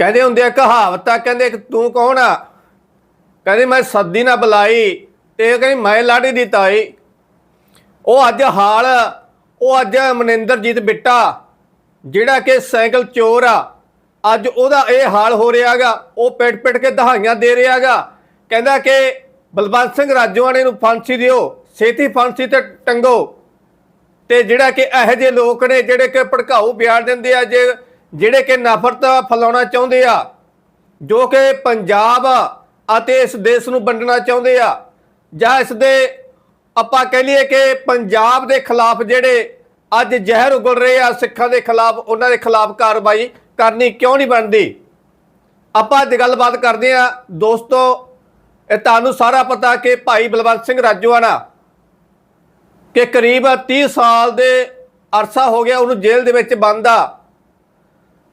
ਕਹਿੰਦੇ ਹੁੰਦੇ ਆ ਕਹਾਵਤਾਂ, ਕਹਿੰਦੇ ਤੂੰ ਕੌਣ ਆ? ਕਹਿੰਦੇ ਮੈਂ ਸੱਦੀ ਨਾ ਬੁਲਾਈ ਤੇ ਕਹਿੰਦੀ ਮੈਂ ਲਾੜੀ ਦੀ ਤਾਈ। ਉਹ ਅੱਜ ਹਾਲ, ਉਹ ਅੱਜ ਮਨਿੰਦਰਜੀਤ ਬਿੱਟਾ, ਜਿਹੜਾ ਕਿ ਸਾਈਕਲ ਚੋਰ ਆ। ਅੱਜ ਉਹਦਾ ਇਹ ਹਾਲ ਹੋ ਰਿਹਾਗਾ ਉਹ ਪਿੱਟ ਪਿੱਟ ਕੇ ਦਹਾਈਆਂ ਦੇ ਰਿਹਾਗਾ ਕਹਿੰਦਾ ਕਿ ਬਲਵੰਤ ਸਿੰਘ ਰਾਜੋਆਣੇ ਨੂੰ ਫਾਂਸੀ ਦਿਓ, ਛੇਤੀ ਫਾਂਸੀ ਤੇ ਟੰਗੋ। ਤੇ ਜਿਹੜਾ ਕਿ ਇਹੋ ਜਿਹੇ ਲੋਕ ਨੇ ਜਿਹੜੇ ਕਿ ਭੜਕਾਊ ਬਿਆਨ ਦਿੰਦੇ ਆ, ਜੇ ਜਿਹੜੇ ਕਿ ਨਫ਼ਰਤ ਫੈਲਾਉਣਾ ਚਾਹੁੰਦੇ ਆ, ਜੋ ਕਿ ਪੰਜਾਬ ਅਤੇ ਇਸ ਦੇਸ਼ ਨੂੰ ਵੰਡਣਾ ਚਾਹੁੰਦੇ ਆ, ਜਾਂ ਇਸ ਦੇ ਆਪਾਂ ਕਹਿ ਲਈਏ ਕਿ ਪੰਜਾਬ ਦੇ ਖਿਲਾਫ ਜਿਹੜੇ ਅੱਜ ਜ਼ਹਿਰ ਉਗਲ ਰਹੇ ਆ, ਸਿੱਖਾਂ ਦੇ ਖਿਲਾਫ, ਉਹਨਾਂ ਦੇ ਖਿਲਾਫ ਕਾਰਵਾਈ ਕਰਨੀ ਕਿਉਂ ਨਹੀਂ ਬਣਦੀ? ਆਪਾਂ ਅੱਜ ਗੱਲਬਾਤ ਕਰਦੇ ਆ, ਦੋਸਤੋ, ਇਹ ਤੁਹਾਨੂੰ ਸਾਰਾ ਪਤਾ ਕਿ ਭਾਈ ਬਲਵੰਤ ਸਿੰਘ ਰਾਜੋਆਣਾ ਕਿ ਕਰੀਬ 30 ਸਾਲ ਦੇ ਅਰਸਾ ਹੋ ਗਿਆ, ਉਹਨੂੰ ਜੇਲ੍ਹ ਦੇ ਵਿੱਚ ਬੰਦ ਆ।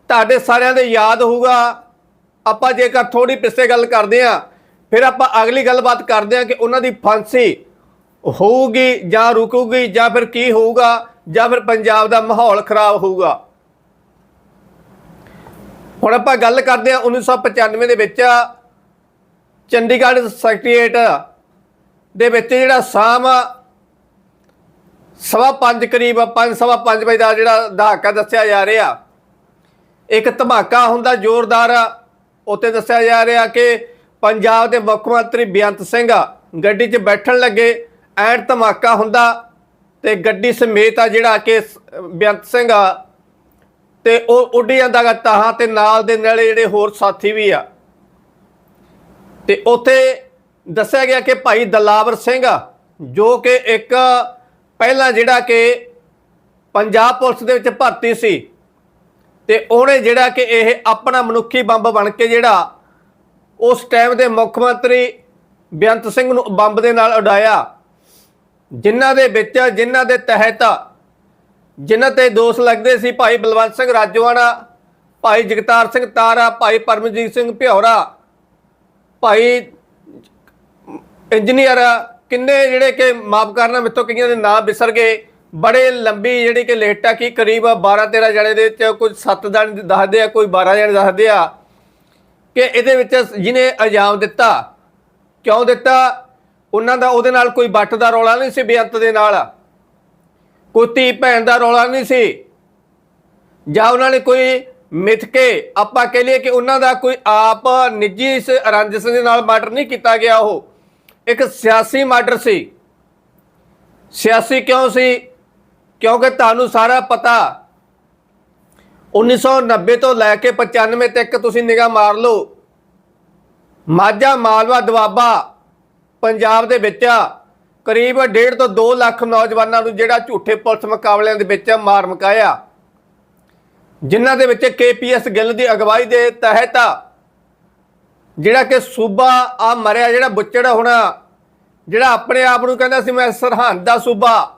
ਤੁਹਾਡੇ ਸਾਰਿਆਂ ਦੇ ਯਾਦ ਹੋਊਗਾ। ਆਪਾਂ ਜੇਕਰ ਥੋੜੀ ਪਿੱਛੇ ਗੱਲ ਕਰਦੇ ਆ ਫਿਰ ਆਪਾਂ ਅਗਲੀ ਗੱਲਬਾਤ ਕਰਦੇ ਆ ਕਿ ਉਹਨਾਂ ਦੀ ਫਾਂਸੀ ਹੋਊਗੀ ਜਾਂ ਰੁਕੂਗੀ ਜਾਂ ਫਿਰ ਕੀ ਹੋਊਗਾ ਜਾਂ ਫਿਰ ਪੰਜਾਬ ਦਾ ਮਾਹੌਲ ਖਰਾਬ ਹੋਊਗਾ। ਹੁਣ ਆਪਾਂ ਗੱਲ ਕਰਦੇ ਆ 1995 ਦੇ ਵਿੱਚ ਚੰਡੀਗੜ੍ਹ ਸੈਕਟਰੀਏਟ ਦੇ ਵਿੱਚ ਜਿਹੜਾ ਸਾਮ ਸਵਾ ਪੰਜ ਕਰੀਬ, ਪੰਜ, ਸਵਾ ਪੰਜ ਵਜੇ ਦਾ ਜਿਹੜਾ ਦਹਾਕਾ ਦੱਸਿਆ ਜਾ ਰਿਹਾ। ਇੱਕ ਧਮਾਕਾ ਹੁੰਦਾ ਜ਼ੋਰਦਾਰ। ਉੱਤੇ ਦੱਸਿਆ ਜਾ ਰਿਹਾ ਕਿ ਪੰਜਾਬ ਦੇ ਮੁੱਖ ਮੰਤਰੀ ਬੇਅੰਤ ਸਿੰਘ ਗੱਡੀ 'ਚ ਬੈਠਣ ਲੱਗੇ। ਐਂਡ ਧਮਾਕਾ ਹੁੰਦਾ ਤੇ ਗੱਡੀ ਸਮੇਤ ਆ ਜਿਹੜਾ ਕਿ ਬੇਅੰਤ ਸਿੰਘ ਆ। ਤੇ ਉਹ ਉੱਡ ਜਾਂਦਾ ਗਾ ਤਾਹਾਂ ਤੇ ਨਾਲ ਦੇ ਨਾਲੇ ਜਿਹੜੇ ਹੋਰ ਸਾਥੀ ਵੀ ਆ। ਤੇ ਉੱਥੇ ਦੱਸਿਆ ਗਿਆ ਕਿ ਭਾਈ ਦਲਾਵਰ ਸਿੰਘ, ਜੋ ਕਿ ਇੱਕ ਪਹਿਲਾਂ ਜਿਹੜਾ ਕਿ ਪੰਜਾਬ ਪੁਲਿਸ ਦੇ ਵਿੱਚ ਭਰਤੀ ਸੀ ਤੇ ਉਹਨੇ ਜਿਹੜਾ ਕਿ ਇਹ ਆਪਣਾ ਮਨੁੱਖੀ ਬੰਬ ਬਣ ਕੇ ਜਿਹੜਾ ਉਸ ਟਾਈਮ ਦੇ ਮੁੱਖ ਮੰਤਰੀ ਬੇਅੰਤ ਸਿੰਘ ਨੂੰ ਬੰਬ ਦੇ ਨਾਲ ਉਡਾਇਆ, ਜਿਨ੍ਹਾਂ ਦੇ ਵਿੱਚ, ਜਿਨ੍ਹਾਂ ਦੇ ਤਹਿਤ ਜਿਨ੍ਹਾਂ ਤੇ ਦੋਸ਼ ਲੱਗਦੇ ਸੀ ਭਾਈ ਬਲਵੰਤ ਸਿੰਘ ਰਾਜੋਆਣਾ, ਭਾਈ ਜਗਤਾਰ ਸਿੰਘ ਤਾਰਾ, ਭਾਈ ਪਰਮਜੀਤ ਸਿੰਘ ਭਿਉਰਾ ਭਾਈ ਇੰਜੀਨੀਅਰ ਕਿੰਨੇ ਜਿਹੜੇ ਕਿ ਮਾਫ ਕਰਨਾ ਮੇਤੋਂ ਕਈਆਂ ਦੇ ਨਾਮ ਵਿਸਰ ਗਏ। ਬੜੇ ਲੰਬੀ ਜਿਹੜੀ ਕਿ ਲੇਟਾ ਕੀ ਕਰੀਬ 12 13 ਜਣੇ ਦੇ ਵਿੱਚ ਕੁਝ 7 ਜਣੇ ਦੱਸਦੇ ਆ, ਕੋਈ 12 ਜਣੇ ਦੱਸਦੇ ਆ ਕਿ ਇਹਦੇ ਵਿੱਚ ਜਿਹਨੇ ਇਲਜ਼ਾਮ ਦਿੱਤਾ, ਕਿਉਂ ਦਿੱਤਾ? ਉਹਨਾਂ ਦਾ ਉਹਦੇ ਨਾਲ ਕੋਈ ਬੱਟ ਦਾ ਰੌਲਾ ਨਹੀਂ ਸੀ ਬੇਅੰਤ ਦੇ ਨਾਲ। ਕੋਈ ਧੀ ਭੈਣ ਦਾ ਰੌਲਾ ਨਹੀਂ ਸੀ। ਜਾਂ ਉਹਨਾਂ ਨੇ ਕੋਈ ਮਿੱਥ ਕੇ ਆਪਾਂ ਕਹਿ ਲਈਏ ਕਿ ਉਹਨਾਂ ਦਾ ਕੋਈ ਆਪ ਨਿੱਜੀ ਇਸ ਰੰਜਿਸ਼ ਦੇ ਨਾਲ ਮਰਡਰ ਨਹੀਂ ਕੀਤਾ ਗਿਆ ਉਹ। ਇੱਕ ਸਿਆਸੀ ਮਰਡਰ ਸੀ। ਸਿਆਸੀ ਕਿਉਂ ਸੀ? ਕਿਉਂਕਿ ਤੁਹਾਨੂੰ ਸਾਰਾ ਪਤਾ। 1990 ਤੋਂ ਲੈ ਕੇ 95 ਤੱਕ ਤੁਸੀਂ ਨਿਗਾਹ ਮਾਰ ਲਓ। ਮਾਝਾ, ਮਾਲਵਾ ਦਵਾਬਾ ਪੰਜਾਬ ਦੇ ਵਿੱਚ ਕਰੀਬ 1.5 ਤੋਂ 2 ਲੱਖ ਨੌਜਵਾਨਾਂ ਨੂੰ ਜਿਹੜਾ ਝੂਠੇ ਪੁਲਿਸ ਮੁਕਾਬਲਿਆਂ ਦੇ ਵਿੱਚ ਮਾਰ ਮੁਕਾਇਆ। ਜਿਨ੍ਹਾਂ ਦੇ ਵਿੱਚ ਕੇਪੀਐਸ ਗਿੱਲ ਦੀ ਅਗਵਾਈ ਦੇ ਤਹਿਤ ਜਿਹੜਾ ਕਿ ਸੂਬਾ ਆ ਮਰਿਆ, ਜਿਹੜਾ ਬੁੱਚੜ ਹੋਣਾ, ਜਿਹੜਾ ਆਪਣੇ ਆਪ ਨੂੰ ਕਹਿੰਦਾ ਸੀ, ਮੈਂ ਸਰਹੰਦ ਦਾ ਸੂਬਾ।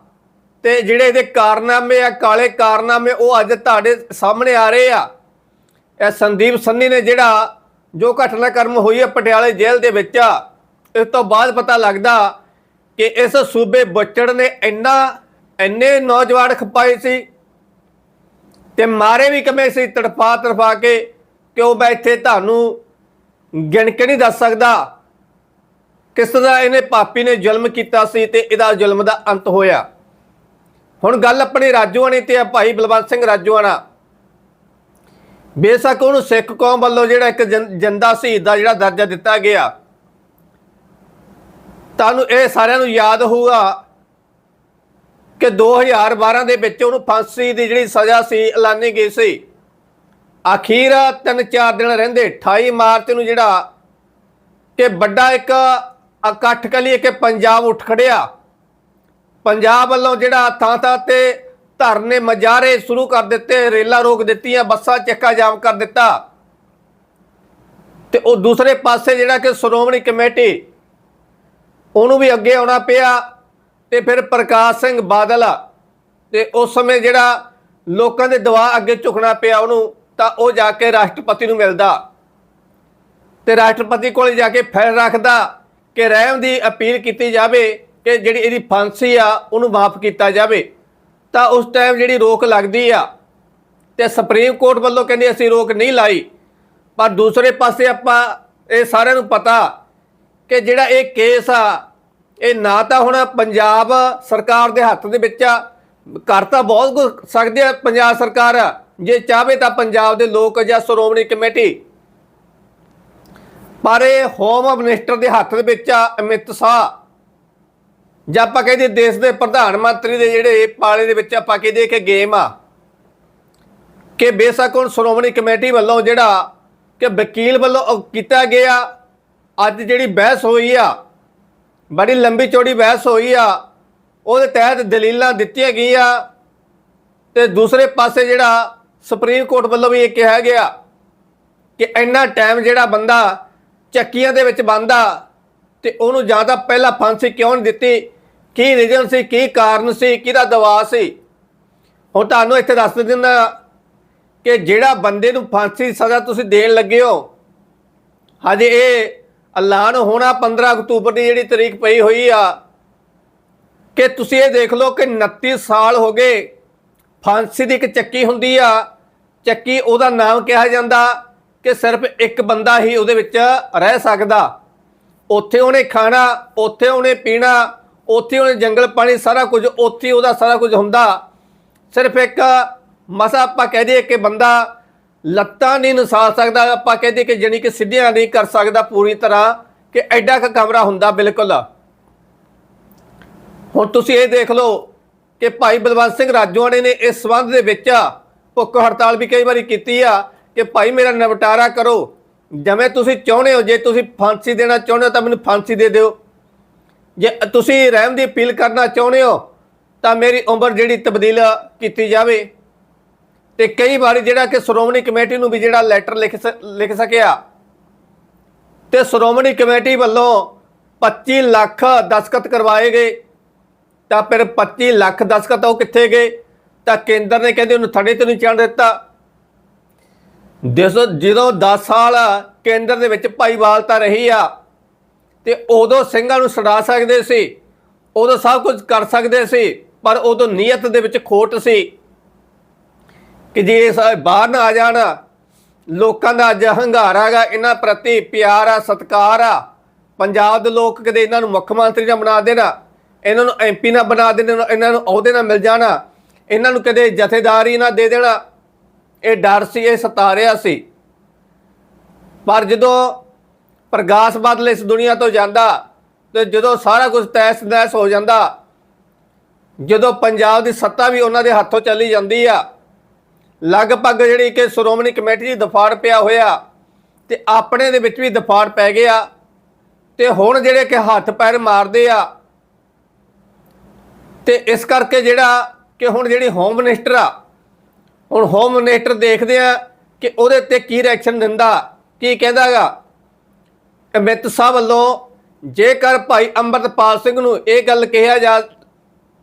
ਤੇ ਜਿਹੜੇ ਇਹਦੇ ਕਾਰਨਾਮੇ ਆ, ਕਾਲੇ ਕਾਰਨਾਮੇ, ਉਹ ਅੱਜ ਤੁਹਾਡੇ ਸਾਹਮਣੇ ਆ ਰਹੇ ਆ। ਇਹ ਸੰਦੀਪ ਸੰਨੀ ਨੇ ਜਿਹੜਾ ਜੋ ਘਟਨਾਕ੍ਰਮ ਹੋਈ ਹੈ ਪਟਿਆਲੇ ਜੇਲ੍ਹ ਦੇ ਵਿੱਚ ਇਸ ਤੋਂ ਬਾਅਦ ਪਤਾ ਲੱਗਦਾ ਕਿ ਇਸ ਸੂਬੇ ਬੁੱਚੜ ਨੇ ਇੰਨਾ, ਇੰਨੇ ਨੌਜਵਾਨ ਖਪਾਏ ਸੀ ਤੇ ਮਾਰੇ ਵੀ ਕਮੇ ਸੀ ਤੜਫਾ ਤੜਫਾ ਕੇ, ਕਿ ਉਹ ਮੈਂ ਇੱਥੇ ਤੁਹਾਨੂੰ ਗਿਣ ਕੇ ਨਹੀਂ ਦੱਸ ਸਕਦਾ। ਕਿਸ ਤਰ੍ਹਾਂ ਇਹਨੇ ਪਾਪੀ ਨੇ ਜ਼ੁਲਮ ਕੀਤਾ ਸੀ ਤੇ ਇਹਦਾ ਜ਼ੁਲਮ ਦਾ ਅੰਤ ਹੋਇਆ। ਹੁਣ ਗੱਲ ਆਪਣੀ ਰਾਜੋਆਣੇ ਤੇ ਆ, ਭਾਈ ਬਲਵੰਤ ਸਿੰਘ ਰਾਜੋਆਣਾ। ਬੇਸ਼ੱਕ ਉਹਨੂੰ ਸਿੱਖ ਕੌਮ ਵੱਲੋਂ ਜਿਹੜਾ ਇੱਕ ਜਨ- ਜੰਦਾ ਸ਼ਹੀਦ ਦਾ ਜਿਹੜਾ ਦਰਜਾ ਦਿੱਤਾ ਗਿਆ। ਤੁਹਾਨੂੰ ਇਹ ਸਾਰਿਆਂ ਨੂੰ ਯਾਦ ਹੋਊਗਾ ਕਿ 2012 ਦੇ ਵਿੱਚ ਉਹਨੂੰ ਫਾਂਸੀ ਦੀ ਜਿਹੜੀ ਸਜ਼ਾ ਸੀ, ਐਲਾਨੀ ਗਈ ਸੀ। ਅਖੀਰ ਤਿੰਨ ਚਾਰ ਦਿਨ ਰਹਿੰਦੇ 28 ਮਾਰਚ ਨੂੰ ਜਿਹੜਾ ਕਿ ਵੱਡਾ ਇੱਕ ਇਕੱਠ ਕਲੀ ਕਿ ਪੰਜਾਬ ਉੱਠ ਖੜਿਆ। ਪੰਜਾਬ ਵੱਲੋਂ ਜਿਹੜਾ ਥਾਂ ਥਾਂ ਤੇ ਧਰਨੇ ਮਜਾਰੇ ਸ਼ੁਰੂ ਕਰ ਦਿੱਤੇ, ਰੇਲਾਂ ਰੋਕ ਦਿੱਤੀਆਂ, ਬੱਸਾਂ ਚੱਕਾ ਜਾਮ ਕਰ ਦਿੱਤਾ। ਤੇ ਉਹ ਦੂਸਰੇ ਪਾਸੇ ਜਿਹੜਾ ਕਿ ਸ਼੍ਰੋਮਣੀ ਕਮੇਟੀ, ਉਹਨੂੰ ਵੀ ਅੱਗੇ ਆਉਣਾ ਪਿਆ ਤੇ ਫਿਰ ਪ੍ਰਕਾਸ਼ ਸਿੰਘ ਬਾਦਲ ਤੇ ਉਸ ਸਮੇਂ ਜਿਹੜਾ ਲੋਕਾਂ ਦੇ ਦਬਾਅ ਅੱਗੇ ਝੁਕਣਾ ਪਿਆ ਉਹਨੂੰ, ਤਾਂ ਉਹ ਜਾ ਕੇ ਰਾਸ਼ਟਰਪਤੀ ਨੂੰ ਮਿਲਦਾ। ਤੇ ਰਾਸ਼ਟਰਪਤੀ ਕੋਲ ਜਾ ਕੇ ਫਿਰ ਰੱਖਦਾ ਕਿ ਰਹਿਮ ਦੀ ਅਪੀਲ ਕੀਤੀ ਜਾਵੇ। ਕਿ ਜਿਹੜੀ ਇਹਦੀ ਫਾਂਸੀ ਆ, ਉਹਨੂੰ ਮਾਫ ਕੀਤਾ ਜਾਵੇ। ਤਾਂ ਉਸ ਟਾਈਮ ਜਿਹੜੀ ਰੋਕ ਲੱਗਦੀ ਆ, ਤੇ ਸੁਪਰੀਮ ਕੋਰਟ ਵੱਲੋਂ ਕਹਿੰਦੇ ਅਸੀਂ ਰੋਕ ਨਹੀਂ ਲਾਈ। ਪਰ ਦੂਸਰੇ ਪਾਸੇ ਆਪਾਂ ਇਹ ਸਾਰਿਆਂ ਨੂੰ ਪਤਾ ਕਿ ਜਿਹੜਾ ਇਹ ਕੇਸ ਆ, ਇਹ ਨਾ ਤਾਂ ਹੁਣ ਪੰਜਾਬ ਸਰਕਾਰ ਦੇ ਹੱਥ ਦੇ ਵਿੱਚ ਆ, ਕਰ ਤਾਂ ਬਹੁਤ ਕੁਝ ਸਕਦੀ ਆ ਪੰਜਾਬ ਸਰਕਾਰ। ਜੇ ਚਾਹਵੇ ਤਾਂ ਪੰਜਾਬ ਦੇ ਲੋਕ ਜਾਂ ਸ਼੍ਰੋਮਣੀ ਕਮੇਟੀ। ਪਰ ਇਹ ਹੋਮ ਮਿਨਿਸਟਰ ਦੇ ਹੱਥ ਦੇ ਵਿੱਚ ਆ, ਅਮਿਤ ਸ਼ਾਹ। ਜਾਂ ਆਪਾਂ ਕਹਿੰਦੇ ਦੇਸ਼ ਦੇ ਪ੍ਰਧਾਨ ਮੰਤਰੀ ਦੇ ਜਿਹੜੇ ਪਾਲੇ ਦੇ ਵਿੱਚ ਆਪਾਂ ਕਹਿੰਦੇ ਕਿ ਗੇਮ ਆ, ਕਿ ਬੇਸ਼ੱਕ ਹੁਣ ਸ਼੍ਰੋਮਣੀ ਕਮੇਟੀ ਵੱਲੋਂ ਜਿਹੜਾ ਕਿ ਵਕੀਲ ਵੱਲੋਂ ਉਹ ਕੀਤਾ ਗਿਆ, ਅੱਜ ਜਿਹੜੀ ਬਹਿਸ ਹੋਈ ਆ, ਬੜੀ ਲੰਬੀ ਚੌੜੀ ਬਹਿਸ ਹੋਈ ਆ, ਉਹਦੇ ਤਹਿਤ ਦਲੀਲਾਂ ਦਿੱਤੀਆਂ ਗਈਆਂ, ਤੇ ਦੂਸਰੇ ਪਾਸੇ ਜਿਹੜਾ ਸੁਪਰੀਮ ਕੋਰਟ ਵੱਲੋਂ ਵੀ ਇਹ ਕਿਹਾ ਗਿਆ ਕਿ ਇੰਨਾ ਟਾਈਮ ਜਿਹੜਾ ਬੰਦਾ ਚੱਕੀਆਂ ਦੇ ਵਿੱਚ ਬੰਦਾ ਤੇ ਉਹਨੂੰ ਜ਼ਿਆਦਾ ਪਹਿਲਾਂ ਫਾਂਸੀ ਕਿਉਂ ਨਹੀਂ ਦਿੱਤੀ ਕੀ ਰੀਜ਼ਨ ਸੀ, ਕੀ ਕਾਰਨ ਸੀ, ਕਿਹਦਾ ਦਬਾਅ ਸੀ? ਹੁਣ ਤੁਹਾਨੂੰ ਇੱਥੇ ਦੱਸ ਦਿੰਦਾ ਕਿ ਜਿਹੜਾ ਬੰਦੇ ਨੂੰ ਫਾਂਸੀ ਦੀ ਸਜ਼ਾ ਤੁਸੀਂ ਦੇਣ ਲੱਗੇ ਹੋ, ਹਜੇ ਇਹ ਐਲਾਨ ਹੋਣਾ 15 ਅਕਤੂਬਰ ਦੀ ਜਿਹੜੀ ਤਰੀਕ ਪਈ ਹੋਈ ਆ, ਕਿ ਤੁਸੀਂ ਇਹ ਦੇਖ ਲਓ ਕਿ 29 ਸਾਲ ਹੋ ਗਏ ਫਾਂਸੀ ਦੀ ਇੱਕ ਚੱਕੀ ਹੁੰਦੀ ਆ, ਚੱਕੀ ਉਹਦਾ ਨਾਮ ਕਿਹਾ ਜਾਂਦਾ ਕਿ ਸਿਰਫ ਇੱਕ ਬੰਦਾ ਹੀ ਉਹਦੇ ਵਿੱਚ ਰਹਿ ਸਕਦਾ। ਉੱਥੇ ਉਹਨੇ ਖਾਣਾ, ਉੱਥੇ ਉਹਨੇ ਪੀਣਾ ਉੱਥੇ ਉਹਨੇ ਜੰਗਲ ਪਾਣੀ ਸਾਰਾ ਕੁਝ, ਉੱਥੇ ਉਹਦਾ ਸਾਰਾ ਕੁਝ ਹੁੰਦਾ। ਸਿਰਫ ਇੱਕ ਮਸਾ ਆਪਾਂ ਕਹਿ ਦਈਏ ਕਿ ਬੰਦਾ ਲੱਤਾਂ ਨਹੀਂ ਨਸਾ ਸਕਦਾ, ਆਪਾਂ ਕਹਿ ਦਈਏ ਕਿ ਜਾਣੀ ਕਿ ਸਿੱਧੀਆਂ ਨਹੀਂ ਕਰ ਸਕਦਾ ਪੂਰੀ ਤਰ੍ਹਾਂ ਕਿ ਐਡਾ ਕ ਕਮਰਾ ਹੁੰਦਾ ਬਿਲਕੁਲ। ਹੁਣ ਤੁਸੀਂ ਇਹ ਦੇਖ ਲਓ ਕਿ ਭਾਈ ਬਲਵੰਤ ਸਿੰਘ ਰਾਜੋਆਣੇ ਨੇ ਇਸ ਸੰਬੰਧ ਦੇ ਵਿੱਚ ਭੁੱਖ ਹੜਤਾਲ ਵੀ ਕਈ ਵਾਰੀ ਕੀਤੀ ਆ ਕਿ ਭਾਈ ਮੇਰਾ ਨਿਪਟਾਰਾ ਕਰੋ। ਜਿਵੇਂ ਤੁਸੀਂ ਚਾਹੁੰਦੇ ਹੋ, ਜੇ ਤੁਸੀਂ ਫਾਂਸੀ ਦੇਣਾ ਚਾਹੁੰਦੇ ਹੋ ਤਾਂ ਮੈਨੂੰ ਫਾਂਸੀ ਦੇ ਦਿਓ। ਜੇ ਤੁਸੀਂ ਰਹਿਮ ਦੀ ਅਪੀਲ ਕਰਨਾ ਚਾਹੁੰਦੇ ਹੋ, ਤਾਂ ਮੇਰੀ ਉਮਰ ਜਿਹੜੀ ਤਬਦੀਲ ਕੀਤੀ ਜਾਵੇ। ਤੇ ਕਈ ਵਾਰੀ ਜਿਹੜਾ ਕਿ ਸ਼੍ਰੋਮਣੀ ਕਮੇਟੀ ਨੂੰ ਵੀ ਜਿਹੜਾ ਲੈਟਰ ਲਿਖ ਸ- ਲਿਖ ਸਕਿਆ। ਤੇ ਸ਼੍ਰੋਮਣੀ ਕਮੇਟੀ ਵੱਲੋਂ 25 ਲੱਖ ਦਸਖਤ ਕਰਵਾਏ ਗਏ। ਤਾਂ ਫਿਰ 25 ਲੱਖ ਦਸਖਤ ਉਹ ਕਿੱਥੇ ਗਏ? ਤਾਂ ਕੇਂਦਰ ਨੇ ਕਹਿੰਦੇ ਉਹਨੂੰ ਥੜੇ ਤੇ ਨਹੀਂ ਚੜ੍ਹ ਦਿੱਤਾ। ਦੇਖੋ ਜਦੋਂ 10 ਸਾਲ ਕੇਂਦਰ ਦੇ ਵਿੱਚ ਭਾਈਵਾਲਤਾ ਰਹੀ ਆ ਤੇ ਉਦੋਂ ਸਿੰਘਾਂ ਨੂੰ ਛਡਾ ਸਕਦੇ ਸੀ, ਉਦੋਂ ਸਭ ਕੁਝ ਕਰ ਸਕਦੇ ਸੀ, ਪਰ ਉਦੋਂ ਨੀਅਤ ਦੇ ਵਿੱਚ ਖੋਟ ਸੀ ਕਿ ਜੇ ਇਹ ਬਾਹਰ ਨਾ ਆ ਜਾਣ, ਲੋਕਾਂ ਦਾ ਅੱਜ ਹੰਗਾਰਾ ਹੈਗਾ, ਇਹਨਾਂ ਪ੍ਰਤੀ ਪਿਆਰ ਆ, ਸਤਿਕਾਰ ਆ। ਪੰਜਾਬ ਦੇ ਲੋਕ ਕਦੇ ਇਹਨਾਂ ਨੂੰ ਮੁੱਖ ਮੰਤਰੀ ਨਾ ਬਣਾ ਦੇਣਾ, ਇਹਨਾਂ ਨੂੰ ਐਮਪੀ ਨਾ ਬਣਾ ਦੇਣਾ ਇਹਨਾਂ ਨੂੰ ਅਹੁਦੇ ਨਾ ਮਿਲ ਜਾਣਾ, ਇਹਨਾਂ ਨੂੰ ਕਦੇ ਜਥੇਦਾਰੀ ਨਾ ਦੇ ਦੇਣਾ। ਇਹ ਡਰ ਸੀ, ਇਹ ਸਤਾਰਿਆ ਸੀ। ਪਰ ਜਦੋਂ ਪ੍ਰਗਾਸ ਬਾਦਲ ਇਸ ਦੁਨੀਆ ਤੋਂ ਜਾਂਦਾ ਤੇ ਜਦੋਂ ਸਾਰਾ ਕੁਝ ਤੈਸ ਨੈਸ ਹੋ ਜਾਂਦਾ, ਜਦੋਂ ਪੰਜਾਬ ਦੀ ਸੱਤਾ ਵੀ ਉਹਨਾਂ ਦੇ ਹੱਥੋਂ ਚਲੀ ਜਾਂਦੀ ਆ, ਲਗਭਗ ਜਿਹੜੀ ਕਿ ਸ਼੍ਰੋਮਣੀ ਕਮੇਟੀ ਦੀ ਦਫਾੜ ਪਿਆ ਹੋਇਆ ਤੇ ਆਪਣੇ ਦੇ ਵਿੱਚ ਵੀ ਦਫਾੜ ਪੈ ਗਿਆ ਤੇ ਹੁਣ ਜਿਹੜੇ ਕਿ ਹੱਥ ਪੈਰ ਮਾਰਦੇ ਆ, ਤੇ ਇਸ ਕਰਕੇ ਜਿਹੜਾ ਕਿ ਹੁਣ ਜਿਹੜੀ ਹੋਮ ਮਿਨਿਸਟਰ ਆ, ਹੁਣ ਹੋਮ ਮਿਨਿਸਟਰ ਦੇਖਦੇ ਆ ਕਿ ਉਹਦੇ ਤੇ ਕੀ ਰਿਐਕਸ਼ਨ ਦਿੰਦਾ, ਕੀ ਕਹਿੰਦਾਗਾ ਅਮਿਤ ਸ਼ਾਹ ਵੱਲੋਂ ਜੇਕਰ ਭਾਈ ਅੰਮ੍ਰਿਤਪਾਲ ਸਿੰਘ ਨੂੰ ਇਹ ਗੱਲ ਕਿਹਾ ਜਾ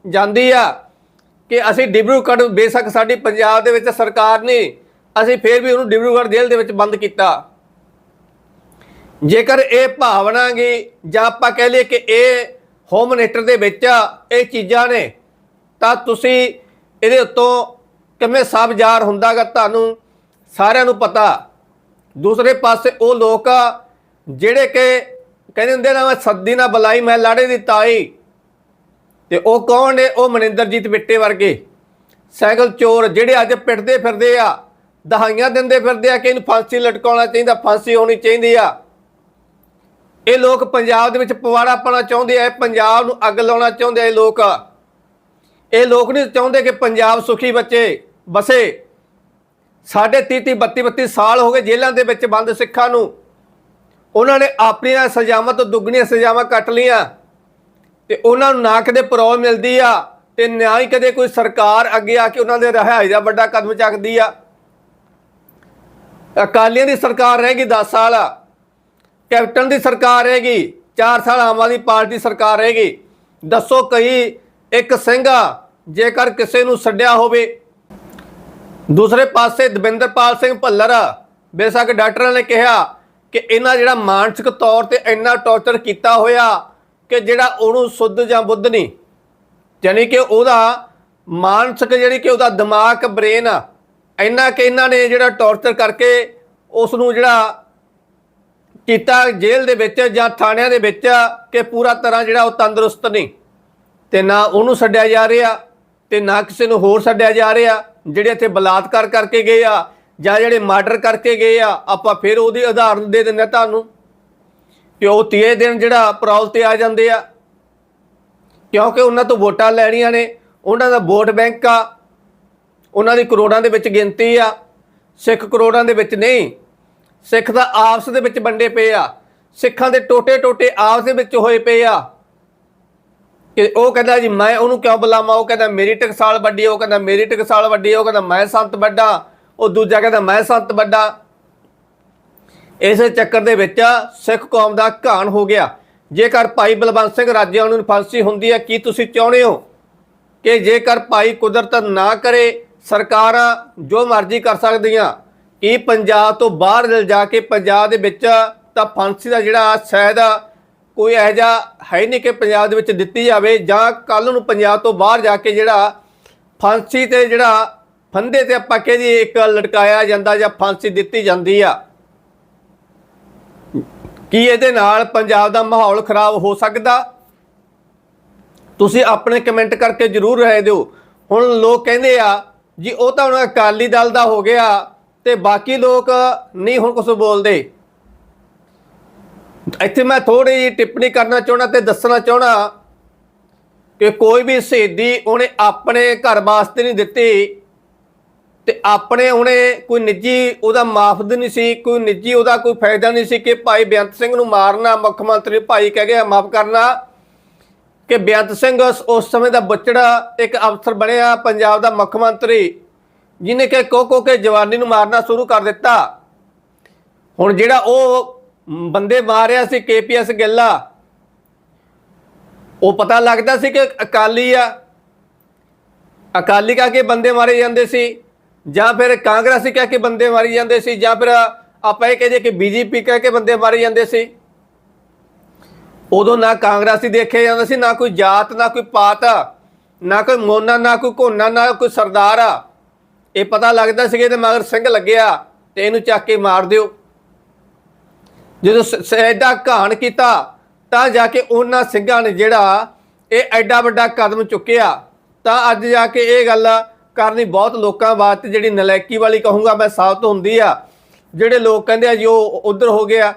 ਜਾਂਦੀ ਆ ਕਿ ਅਸੀਂ ਡਿਬਰੂਗੜ੍ਹ ਬੇਸ਼ੱਕ ਸਾਡੀ ਪੰਜਾਬ ਦੇ ਵਿੱਚ ਸਰਕਾਰ ਨਹੀਂ, ਅਸੀਂ ਫੇਰ ਵੀ ਉਹਨੂੰ ਡਿਬਰੂਗੜ੍ਹ ਜੇਲ੍ਹ ਦੇ ਵਿੱਚ ਬੰਦ ਕੀਤਾ। ਜੇਕਰ ਇਹ ਭਾਵਨਾ ਗਈ ਜਾਂ ਆਪਾਂ ਕਹਿ ਲਈਏ ਕਿ ਇਹ ਹੋਮ ਮਿਨਿਸਟਰ ਦੇ ਵਿੱਚ ਇਹ ਚੀਜ਼ਾਂ ਨੇ, ਤਾਂ ਤੁਸੀਂ ਇਹਦੇ ਉੱਤੋਂ ਕਿਵੇਂ ਸਾਬਜ਼ਾਰ ਹੁੰਦਾਗਾ ਤੁਹਾਨੂੰ ਸਾਰਿਆਂ ਨੂੰ ਪਤਾ। ਦੂਸਰੇ ਪਾਸੇ ਉਹ ਲੋਕ ਆ ਜਿਹੜੇ ਕਿ ਕਹਿੰਦੇ ਹੁੰਦੇ ਨਾ, ਮੈਂ ਸੱਦੀ ਨਾ ਬੁਲਾਈ, ਮੈਂ ਲਾੜੇ ਦੀ ਤਾਈ। ਤੇ ਉਹ ਕੌਣ ਨੇ? ਉਹ ਮਨਿੰਦਰਜੀਤ ਬਿੱਟੇ ਵਰਗੇ। ਸਾਈਕਲ ਚੋਰ, ਜਿਹੜੇ ਅੱਜ ਪਿੱਟਦੇ ਫਿਰਦੇ ਆ, ਦਹਾਈਆਂ ਦਿੰਦੇ ਫਿਰਦੇ ਆ ਕਿ ਇਹਨੂੰ ਫਾਂਸੀ ਲਟਕਾਉਣਾ ਚਾਹੀਦਾ, ਫਾਂਸੀ ਹੋਣੀ ਚਾਹੀਦੀ ਆ। ਇਹ ਲੋਕ ਪੰਜਾਬ ਦੇ ਵਿੱਚ ਪਵਾੜਾ ਪਾਉਣਾ ਚਾਹੁੰਦੇ ਆ ਪੰਜਾਬ ਨੂੰ ਅੱਗ ਲਾਉਣਾ ਚਾਹੁੰਦੇ ਆ ਇਹ ਲੋਕ। ਇਹ ਲੋਕ ਨਹੀਂ ਚਾਹੁੰਦੇ ਕਿ ਪੰਜਾਬ ਸੁਖੀ ਬੱਚੇ, ਬਸੇ। ਸਾਢੇ 30 30 32 32 ਸਾਲ ਹੋ ਗਏ ਜੇਲ੍ਹਾਂ ਦੇ ਵਿੱਚ ਬੰਦ ਸਿੱਖਾਂ ਨੂੰ। ਉਹਨਾਂ ਨੇ ਆਪਣੀਆਂ ਸਜ਼ਾਵਾਂ ਤੋਂ ਦੁੱਗਣੀਆਂ ਸਜ਼ਾਵਾਂ ਕੱਟ ਲੀਆਂ ਤੇ ਉਹਨਾਂ ਨੂੰ ਨਾ ਕਦੇ ਪਰੋਲ ਮਿਲਦੀ ਆ ਤੇ ਨਾ ਹੀ ਕਦੇ ਕੋਈ ਸਰਕਾਰ ਅੱਗੇ ਆ ਕੇ ਉਹਨਾਂ ਦੇ ਰਿਹਾਈ ਦਾ ਵੱਡਾ ਕਦਮ ਚੱਕਦੀ ਆ। ਅਕਾਲੀਆਂ ਦੀ ਸਰਕਾਰ ਰਹੇਗੀ 10 ਸਾਲ, ਕੈਪਟਨ ਦੀ ਸਰਕਾਰ ਰਹੇਗੀ 4 ਸਾਲ ਆਮ ਆਦਮੀ ਪਾਰਟੀ ਸਰਕਾਰ ਰਹੇਗੀ। ਦੱਸੋ ਕਈ ਇੱਕ ਸਿੰਘ ਜੇਕਰ ਕਿਸੇ ਨੂੰ ਛੱਡਿਆ ਹੋਵੇ। ਦੂਸਰੇ ਪਾਸੇ ਦਵਿੰਦਰਪਾਲ ਸਿੰਘ ਭੱਲਰ ਬੇਸ਼ੱਕ ਡਾਕਟਰਾਂ ਨੇ ਕਿਹਾ ਕਿ ਇਹਨਾਂ ਜਿਹੜਾ ਮਾਨਸਿਕ ਤੌਰ ਤੇ ਇੰਨਾ ਟੌਰਚਰ ਕੀਤਾ ਹੋਇਆ ਕਿ ਜਿਹੜਾ ਉਹਨੂੰ ਸੁੱਧ ਜਾਂ ਬੁੱਧ ਨਹੀਂ। ਯਾਨੀ ਕਿ ਉਹਦਾ ਮਾਨਸਿਕ ਜਿਹੜੀ ਕਿ ਉਹਦਾ ਦਿਮਾਗ ਬ੍ਰੇਨ ਆ, ਇੰਨਾ ਕਿ ਇਹਨਾਂ ਨੇ ਜਿਹੜਾ ਟੌਰਚਰ ਕਰਕੇ ਉਸ ਨੂੰ ਜਿਹੜਾ ਕੀਤਾ ਜੇਲ੍ਹ ਦੇ ਵਿੱਚ ਜਾਂ ਥਾਣਿਆਂ ਦੇ ਵਿੱਚ ਕਿ ਪੂਰਾ ਤਰ੍ਹਾਂ ਜਿਹੜਾ ਉਹ ਤੰਦਰੁਸਤ ਨਹੀਂ। ਤੇ ਨਾ ਉਹਨੂੰ ਛੱਡਿਆ ਜਾ ਰਿਹਾ ਤੇ ਨਾ ਕਿਸੇ ਨੂੰ ਹੋਰ ਛੱਡਿਆ ਜਾ ਰਿਹਾ, ਜਿਹੜੇ ਇੱਥੇ ਬਲਾਤਕਾਰ ਕਰਕੇ ਗਏ ਆ ਜਾਂ ਜਿਹੜੇ ਮਰਡਰ ਕਰਕੇ ਗਏ ਆ ਆਪਾਂ ਫਿਰ ਉਹਦੀ ਉਦਾਹਰਨ ਦੇ ਦਿੰਦੇ ਆ ਤੁਹਾਨੂੰ। ਕਿ ਉਹ ਤੀਏ ਦਿਨ ਜਿਹੜਾ ਪਰੌਲ ਤੇ ਆ ਜਾਂਦੇ ਆ। ਕਿਉਂਕਿ ਉਹਨਾਂ ਤੋਂ ਵੋਟਾਂ ਲੈਣੀਆਂ ਨੇ ਉਹਨਾਂ ਦਾ ਵੋਟ ਬੈਂਕ ਆ। ਉਹਨਾਂ ਦੀ ਕਰੋੜਾਂ ਦੇ ਵਿੱਚ ਗਿਣਤੀ ਆ। ਸਿੱਖ ਕਰੋੜਾਂ ਦੇ ਵਿੱਚ ਨਹੀਂ ਸਿੱਖ ਦਾ ਆਪਸ ਦੇ ਵਿੱਚ ਵੰਡੇ ਪਏ ਆ। ਸਿੱਖਾਂ ਦੇ ਟੋਟੇ ਟੋਟੇ ਆਪਸ ਦੇ ਵਿੱਚ ਹੋਏ ਪਏ ਆ। ਕਿ ਉਹ ਕਹਿੰਦਾ ਜੀ ਮੈਂ ਉਹਨੂੰ ਕਿਉਂ ਬੁਲਾਵਾਂ? ਉਹ ਕਹਿੰਦਾ ਮੇਰੀ ਟਕਸਾਲ ਵੱਡੀ ਹੈ, ਉਹ ਕਹਿੰਦਾ ਮੇਰੀ ਟਕਸਾਲ ਵੱਡੀ ਹੈ, ਉਹ ਕਹਿੰਦਾ ਮੈਂ ਸੰਤ ਵੱਡਾ। ਉਹ ਦੂਜਾ ਕਹਿੰਦਾ, ਮੈਂ ਸੰਤ ਵੱਡਾ। ਇਸੇ ਚੱਕਰ ਦੇ ਵਿੱਚ ਸਿੱਖ ਕੌਮ ਦਾ ਘਾਣ ਹੋ ਗਿਆ। ਜੇਕਰ ਭਾਈ ਬਲਵੰਤ ਸਿੰਘ ਰਾਜਿਆਂ ਨੂੰ ਫਾਂਸੀ ਹੁੰਦੀ ਹੈ, ਕੀ ਤੁਸੀਂ ਚਾਹੁੰਦੇ ਹੋ ਕਿ ਜੇਕਰ ਭਾਈ ਕੁਦਰਤ ਨਾ ਕਰੇ, ਸਰਕਾਰਾਂ ਜੋ ਮਰਜ਼ੀ ਕਰ ਸਕਦੀਆਂ। ਕੀ ਪੰਜਾਬ ਤੋਂ ਬਾਹਰ ਜਾ ਕੇ ਪੰਜਾਬ ਦੇ ਵਿੱਚ ਤਾਂ ਫਾਂਸੀ ਦਾ ਜਿਹੜਾ ਸ਼ਾਇਦ ਕੋਈ ਇਹੋ ਜਿਹਾ ਹੈ ਨਹੀਂ ਕਿ ਪੰਜਾਬ ਦੇ ਵਿੱਚ ਦਿੱਤੀ ਜਾਵੇ, ਜਾਂ ਕੱਲ ਨੂੰ ਪੰਜਾਬ ਤੋਂ ਬਾਹਰ ਜਾ ਕੇ ਜਿਹੜਾ ਫਾਂਸੀ ਤੇ ਜਿਹੜਾ ਫੰਦੇ ਤੇ ਆਪਾਂ ਕਹਿੰਦੇ ਇੱਕ ਲਟਕਾਇਆ ਜਾਂਦਾ ਜਾਂ ਫਾਂਸੀ ਦਿੱਤੀ ਜਾਂਦੀ ਆ? ਕੀ ਇਹਦੇ ਨਾਲ ਪੰਜਾਬ ਦਾ ਮਾਹੌਲ ਖਰਾਬ ਹੋ ਸਕਦਾ? ਤੁਸੀਂ ਆਪਣੇ ਕਮੈਂਟ ਕਰਕੇ ਜਰੂਰ ਰਹਿ ਦਿਓ। ਹੁਣ ਲੋਕ ਕਹਿੰਦੇ ਆ, ਜੀ, ਉਹ ਤਾਂ ਹੁਣ ਅਕਾਲੀ ਦਲ ਦਾ ਹੋ ਗਿਆ ਤੇ ਬਾਕੀ ਲੋਕ ਨਹੀਂ ਹੁਣ ਕੁਝ ਬੋਲਦੇ। ਇੱਥੇ ਮੈਂ ਥੋੜੀ ਜਿਹੀ ਟਿੱਪਣੀ ਕਰਨਾ ਚਾਹਣਾ ਤੇ ਦੱਸਣਾ ਚਾਹਣਾ ਕਿ ਕੋਈ ਵੀ ਸ਼ਹੀਦੀ ਉਹਨੇ ਆਪਣੇ ਘਰ ਵਾਸਤੇ ਨਹੀਂ ਦਿੱਤੀ। ਤੇ ਆਪਣੇ ਉਹਨੇ ਕੋਈ ਨਿੱਜੀ ਉਹਦਾ ਮਾਫਦ ਨਹੀਂ ਸੀ, ਕੋਈ ਨਿੱਜੀ ਉਹਦਾ ਕੋਈ ਫਾਇਦਾ ਨਹੀਂ ਸੀ ਕਿ ਭਾਈ ਬੇਅੰਤ ਸਿੰਘ ਨੂੰ ਮਾਰਨਾ, ਮੁੱਖ ਮੰਤਰੀ ਭਾਈ ਕਹਿ ਗਿਆ ਮਾਫ ਕਰਨਾ, ਕਿ ਬੇਅੰਤ ਸਿੰਘ ਉਸ ਸਮੇਂ ਦਾ ਬੱਚੜਾ ਇੱਕ ਅਫਸਰ ਬਣਿਆ ਪੰਜਾਬ ਦਾ ਮੁੱਖ ਮੰਤਰੀ, ਜਿਹਨੇ ਕਿ ਕੋ ਕੋ ਕੇ ਜਵਾਨੀ ਨੂੰ ਮਾਰਨਾ ਸ਼ੁਰੂ ਕਰ ਦਿੱਤਾ। ਹੁਣ ਜਿਹੜਾ ਉਹ ਬੰਦੇ ਮਾਰਿਆ ਸੀ ਕੇਪੀਐਸ ਗਿੱਲਾ, ਉਹ ਪਤਾ ਲੱਗਦਾ ਸੀ ਕਿ ਅਕਾਲੀ ਆ। ਅਕਾਲੀ ਕਾ ਕੇ ਬੰਦੇ ਮਾਰੇ ਜਾਂਦੇ ਸੀ। ਜਾਂ ਫਿਰ ਕਾਂਗਰਸੀ ਕਹਿ ਕੇ ਬੰਦੇ ਮਾਰੀ ਜਾਂਦੇ ਸੀ, ਜਾਂ ਫਿਰ ਆਪਾਂ ਇਹ ਕਹਦੇ ਕਿ ਬੀਜੇਪੀ ਕਹਿ ਕੇ ਬੰਦੇ ਮਾਰੇ ਜਾਂਦੇ ਸੀ। ਉਦੋਂ ਨਾ ਕਾਂਗਰਸੀ ਦੇਖਿਆ ਜਾਂਦਾ ਸੀ, ਨਾ ਕੋਈ ਜਾਤ, ਨਾ ਕੋਈ ਪਾਤ, ਨਾ ਕੋਈ ਮੋਨਾ, ਨਾ ਕੋਈ ਘੋਨਾ, ਨਾ ਕੋਈ ਸਰਦਾਰ। ਆ ਇਹ ਪਤਾ ਲੱਗਦਾ ਸੀ ਕਿ ਮਗਰ ਸਿੰਘ ਲੱਗਿਆ ਤੇ ਇਹਨੂੰ ਚੱਕ ਕੇ ਮਾਰ ਦਿਓ। ਜਦੋਂ ਐਡਾ ਘਾਣ ਕੀਤਾ, ਤਾਂ ਜਾ ਕੇ ਉਹਨਾਂ ਸਿੰਘਾਂ ਨੇ ਜਿਹੜਾ ਇਹ ਐਡਾ ਵੱਡਾ ਕਦਮ ਚੁੱਕਿਆ। ਤਾਂ ਅੱਜ ਜਾ ਕੇ ਇਹ ਗੱਲ ਕਰਨੀ ਬਹੁਤ ਲੋਕਾਂ ਵਾਸਤੇ ਜਿਹੜੀ ਨਲਾਇਕੀ ਵਾਲੀ ਕਹੂੰਗਾ ਮੈਂ ਸਾਬਤ ਹੁੰਦੀ ਆ ਜਿਹੜੇ ਲੋਕ ਕਹਿੰਦੇ ਆ ਜੀ ਉਹ ਉਧਰ ਹੋ ਗਿਆ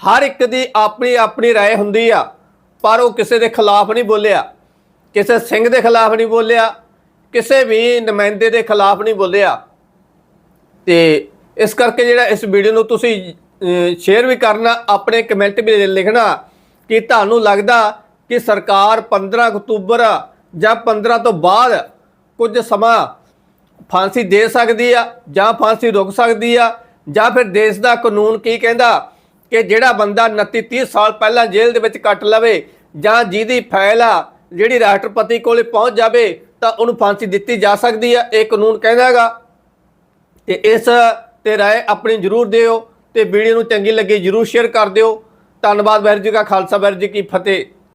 ਹਰ ਇੱਕ ਦੀ ਆਪਣੀ ਆਪਣੀ رائے ਹੁੰਦੀ ਆ ਪਰ ਉਹ ਕਿਸੇ ਦੇ ਖਿਲਾਫ ਨਹੀਂ ਬੋਲਿਆ ਕਿਸੇ ਸਿੰਘ ਦੇ ਖਿਲਾਫ ਨਹੀਂ ਬੋਲਿਆ ਕਿਸੇ ਵੀ ਨੁਮਾਇੰਦੇ ਦੇ ਖਿਲਾਫ ਨਹੀਂ ਬੋਲਿਆ ਤੇ ਇਸ ਕਰਕੇ ਜਿਹੜਾ ਇਸ ਵੀਡੀਓ ਨੂੰ ਤੁਸੀਂ ਸ਼ੇਅਰ ਵੀ ਕਰਨਾ ਆਪਣੇ ਕਮੈਂਟ ਵੀ ਲਿਖਣਾ ਕਿ ਤੁਹਾਨੂੰ ਲੱਗਦਾ ਕਿ ਸਰਕਾਰ 15 ਅਕਤੂਬਰ ਜਾਂ 15 ਤੋਂ ਬਾਅਦ ਕੁਝ ਸਮਾਂ ਫਾਂਸੀ ਦੇ ਸਕਦੀ ਆ ਜਾਂ ਫਾਂਸੀ ਰੁਕ ਸਕਦੀ ਆ ਜਾਂ ਫਿਰ ਦੇਸ਼ ਦਾ ਕਾਨੂੰਨ ਕੀ ਕਹਿੰਦਾ ਕਿ ਜਿਹੜਾ ਬੰਦਾ 29 30 ਸਾਲ ਪਹਿਲਾਂ ਜੇਲ੍ਹ ਦੇ ਵਿੱਚ ਕੱਟ ਲਵੇ ਜਾਂ ਜਿਹਦੀ ਫਾਈਲ ਆ ਜਿਹੜੀ ਰਾਸ਼ਟਰਪਤੀ ਕੋਲੇ ਪਹੁੰਚ ਜਾਵੇ ਤਾਂ ਉਹਨੂੰ ਫਾਂਸੀ ਦਿੱਤੀ ਜਾ ਸਕਦੀ ਆ। ਇਹ ਕਾਨੂੰਨ ਕਹਿੰਦਾ ਹੈਗਾ। ਤੇ ਇਸ ਤੇ ਰਾਏ ਆਪਣੀ ਜਰੂਰ ਦਿਓ ਤੇ ਵੀਡੀਓ ਨੂੰ ਚੰਗੀ ਲੱਗੀ ਜਰੂਰ ਸ਼ੇਅਰ ਕਰ ਦਿਓ। ਧੰਨਵਾਦ, ਵਾਹਿਗੁਰੂ ਜੀ ਕਾ ਖਾਲਸਾ, ਵਾਹਿਗੁਰੂ ਜੀ ਕੀ ਫਤਿਹ।